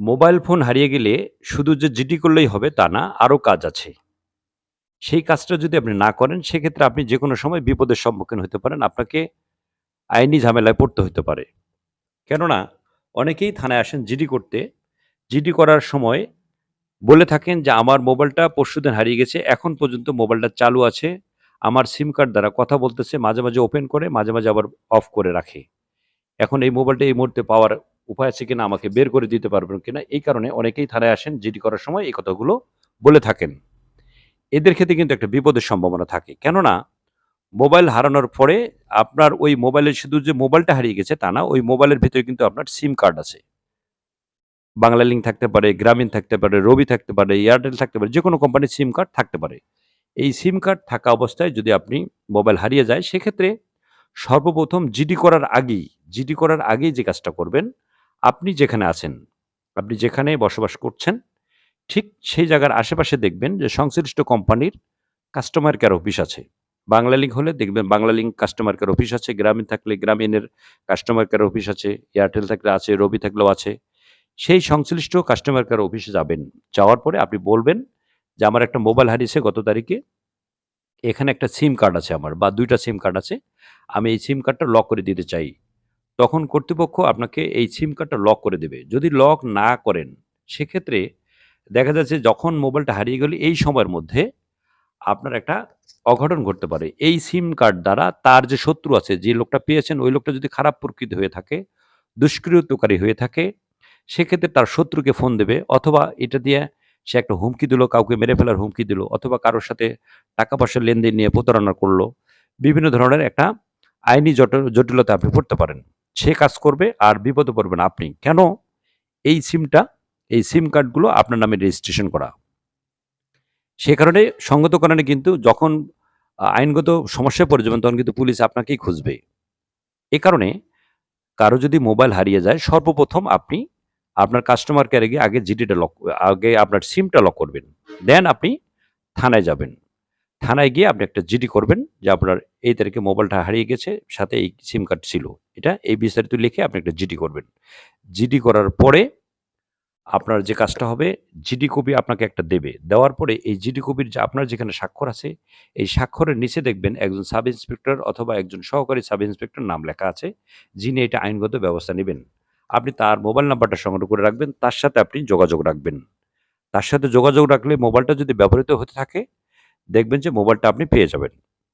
Mobile phone হারিয়ে গেলে শুধু যে জিডি করলেই হবে তা না, আরও কাজ আছে। সেই কাজটা যদি আপনি না করেন সেক্ষেত্রে আপনি যে কোনো সময় বিপদের সম্মুখীন হতে পারেন। আপনাকে আইনি ঝামেলায় পড়তে হতে পারে। কেননা অনেকেই থানায় আসেন জিডি করতে। জিডি করার সময় বলে থাকেন যে, "আমার মোবাইলটা পরশুদিন হারিয়ে গেছে। এখন পর্যন্ত মোবাইলটা চালু আছে। আমার সিম কার্ড দ্বারা কথা বলতেছে। মাঝে, মাঝে ওপেন করে, মাঝে, মাঝে আবার অফ করে রাখে। এখন এই মোবাইলটা এই মুহূর্তে পাওয়ার উপায় আছে কিনা, আমাকে বের করে দিতে পারবেন কিনা?" এই কারণে অনেকেই থানায় আসেন জিডি করার সময় এই কথাগুলো বলে থাকেন। এদের ক্ষেত্রে কিন্তু একটা বিপদের সম্ভাবনা থাকে। কেননা মোবাইল হারানোর পরে আপনার ওই মোবাইলের শুধু যে মোবাইলটা হারিয়ে গেছে তা না, ওই মোবাইলের ভিতরে কিন্তু আপনার সিম কার্ড আছে। বাংলা লিঙ্ক থাকতে পারে, গ্রামীণ থাকতে পারে, রবি থাকতে পারে, এয়ারটেল থাকতে পারে, যে কোনো কোম্পানির সিম কার্ড থাকতে পারে। এই সিম কার্ড থাকা অবস্থায় যদি আপনি মোবাইল হারিয়ে যায় সেক্ষেত্রে সর্বপ্রথম জিডি করার আগেই, জিডি করার আগেই যে কাজটা করবেন, আপনি যেখানে আছেন, আপনি যেখানে বসবাস করছেন, ঠিক সেই জায়গার আশেপাশে দেখবেন যে সংশ্লিষ্ট কোম্পানির কাস্টমার কেয়ার অফিস আছে। বাংলালিংক হলে দেখবেন বাংলালিংক কাস্টমার কেয়ার অফিস আছে, গ্রামীণ থাকলে গ্রামীণের কাস্টমার কেয়ার অফিস আছে, এয়ারটেল থাকলে আছে, রবি থাকলেও আছে। সেই সংশ্লিষ্ট কাস্টমার কেয়ার অফিসে যাবেন। যাওয়ার পরে আপনি বলবেন যে, "আমার একটা মোবাইল হারিয়েছে গত তারিখে। এখানে একটা সিম কার্ড আছে আমার বা দুইটা সিম কার্ড আছে। আমি এই সিম কার্ডটা লক করে দিতে চাই।" তখন কর্তৃপক্ষ আপনাকে এই সিম কার্ডটা লক করে দেবে। যদি লক না করেন সেক্ষেত্রে দেখা যাচ্ছে যখন মোবাইলটা হারিয়ে গেলে এই সময়ের মধ্যে আপনার একটা অঘটন ঘটতে পারে। এই সিম কার্ড দ্বারা তার যে শত্রু আছে, যে লোকটা পেয়েছেন ওই লোকটা যদি খারাপ প্রকৃত হয়ে থাকে, দুষ্কৃতকারী হয়ে থাকে, সেক্ষেত্রে তার শত্রুকে ফোন দেবে অথবা এটা দিয়ে সে একটা হুমকি দিল, কাউকে মেরে ফেলার হুমকি দিল অথবা কারোর সাথে টাকা-পয়সার লেনদেন নিয়ে প্রতারণা করল বিভিন্ন ধরনের একটা আইনি জট জটিলতায় আপনি পড়তে পারেন। সে কাজ করবে আর বিপদে পড়বেন আপনি। কেন? এই সিমটা, এই সিম কার্ডগুলো আপনার নামে রেজিস্ট্রেশন করা। সে কারণে সঙ্গত কারণে কিন্তু যখন আইনগত সমস্যায় পড়ে যাবেন তখন কিন্তু পুলিশ আপনাকেই খুঁজবে। এ কারণে কারও যদি মোবাইল হারিয়ে যায় সর্বপ্রথম আপনি আপনার কাস্টমার কেয়ারে গিয়ে আগে জিডিটা লক আগে আপনার সিমটা লক করবেন। দেন আপনি থানায় যাবেন। থানায় গিয়ে আপনি একটা জিডি করবেন যে, "আপনার এই তারিখে মোবাইলটা হারিয়ে গেছে, সাথে এই সিম কার্ড ছিল।" এটা এই বিস্তারিত লিখে আপনি একটা জিডি করবেন। জিডি করার পরে আপনার যে কাজটা হবে জিডি কপি আপনাকে একটা দেবে। দেওয়ার পরে এই জিডি কপির যে আপনার যেখানে স্বাক্ষর আছে, এই স্বাক্ষরের নিচে দেখবেন একজন সাব ইন্সপেক্টর অথবা একজন সহকারী সাব ইন্সপেক্টর নাম লেখা আছে, যিনি এটা আইনগত ব্যবস্থা নেবেন আপনি তার মোবাইল নাম্বারটা সংগ্রহ করে রাখবেন, তার সাথে আপনি যোগাযোগ রাখবেন। তার সাথে যোগাযোগ রাখলে মোবাইলটা যদি ব্যবহৃত হতে থাকে, দেখবেন যে মোবাইলটা আপনি পেয়ে যাবেন।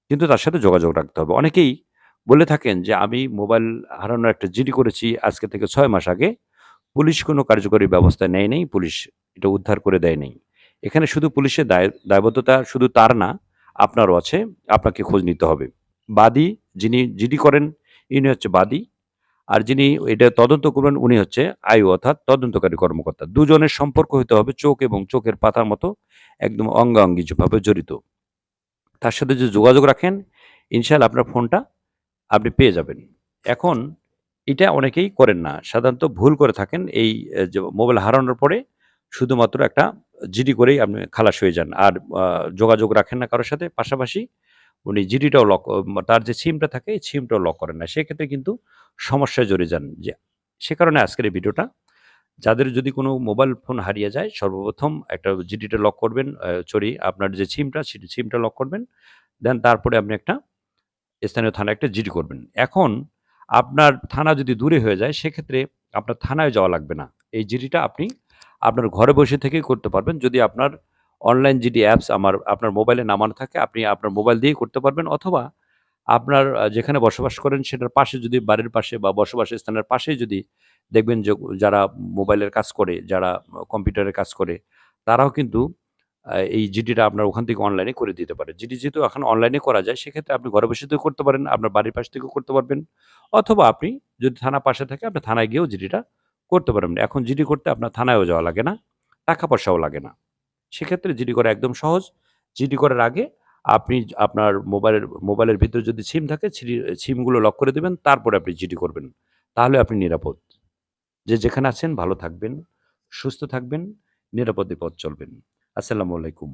কিন্তু তার সাথে যোগাযোগ রাখতে হবে। অনেকেই বলে থাকেন যে, "আমি মোবাইল হারানোর একটা জিডি করেছি আজকে থেকে ছয় মাস আগে। পুলিশ কোনো কার্যকরী ব্যবস্থা নেয় নেই পুলিশ এটা উদ্ধার করে দেয় নেই এখানে শুধু পুলিশের দায় দায়বদ্ধতা শুধু তার না, আপনারও আছে। আপনাকে খোঁজ নিতে হবে। বাদী যিনি জিডি করেন ইনি হচ্ছে বাদী। আর যিনি এটা তদন্ত করবেন উনি হচ্ছে আয়ু অর্থাৎ তদন্তকারী কর্মকর্তা। দুজনের সম্পর্ক হইতে হবে চোখ এবং চোখের পাতার মতো একদম অঙ্গাঅঙ্গিভাবে জড়িত। তার সাথে যদি যোগাযোগ রাখেন, ইনশাআল্লাহ আপনার ফোনটা আপনি পেয়ে যাবেন। এখন এটা অনেকেই করেন না। সাধারণত ভুল করে থাকেন। এই যে মোবাইল হারানোর পরে শুধুমাত্র একটা জিডি করেই আপনি খালাস হয়ে যান। আর যোগাযোগ রাখেন না কারোর সাথে। পাশাপাশি উনি জিডিটাও লক তার যে সিমটা থাকে এই সিমটাও লক করেন না। সেক্ষেত্রে কিন্তু সমস্যায় জড়িয়ে যান। যে সে কারণে আজকের এই ভিডিওটা। যাদের যদি কোনো মোবাইল ফোন হারিয়ে যায় সর্বপ্রথম একটা জিডিটা লক করবেন, সরি আপনার যে সিমটা সিমটা লক করবেন। দেন তারপরে আপনি একটা স্থানীয় থানায় একটা জিডি করবেন। এখন আপনার থানা যদি দূরে হয়ে যায় সেক্ষেত্রে আপনার থানায় যাওয়া লাগবে না। এই জিডিটা আপনি আপনার ঘরে বসে থেকেই করতে পারবেন। যদি আপনার অনলাইন জিডি অ্যাপস আমার আপনার মোবাইলে নামানো থাকে আপনি আপনার মোবাইল দিয়েই করতে পারবেন অথবা আপনার যেখানে বসবাস করেন সেটার পাশে যদি বাড়ির পাশে বা বসবাসের স্থানের পাশে যদি দেখবেন যে যারা মোবাইলের কাজ করে, যারা কম্পিউটারের কাজ করে, তারাও কিন্তু এই জিডিটা আপনার ওখান থেকে অনলাইনে করে দিতে পারে। জিডি যেহেতু এখন অনলাইনে করা যায় সেক্ষেত্রে আপনি ঘরে বসে থেকেও করতে পারেন, আপনার বাড়ির পাশ থেকেও করতে পারবেন। অথবা আপনি যদি থানা পাশে থাকে আপনি থানায় গিয়েও জিডিটা করতে পারবেন। এখন জিডি করতে আপনার থানায়ও যাওয়া লাগে না, টাকা-পয়সাও লাগে না। সেক্ষেত্রে জিডি করা একদম সহজ। জিডি করার আগে আপনি আপনার মোবাইলের মোবাইলের ভিতরে যদি সিম থাকে সিমগুলো লক করে দেবেন তারপরে আপনি জিডি করবেন। তাহলে আপনি নিরাপদ। যে যেখানে আছেন ভালো থাকবেন, সুস্থ থাকবেন, নিরাপদে পথ চলবেন। আসসালামু আলাইকুম।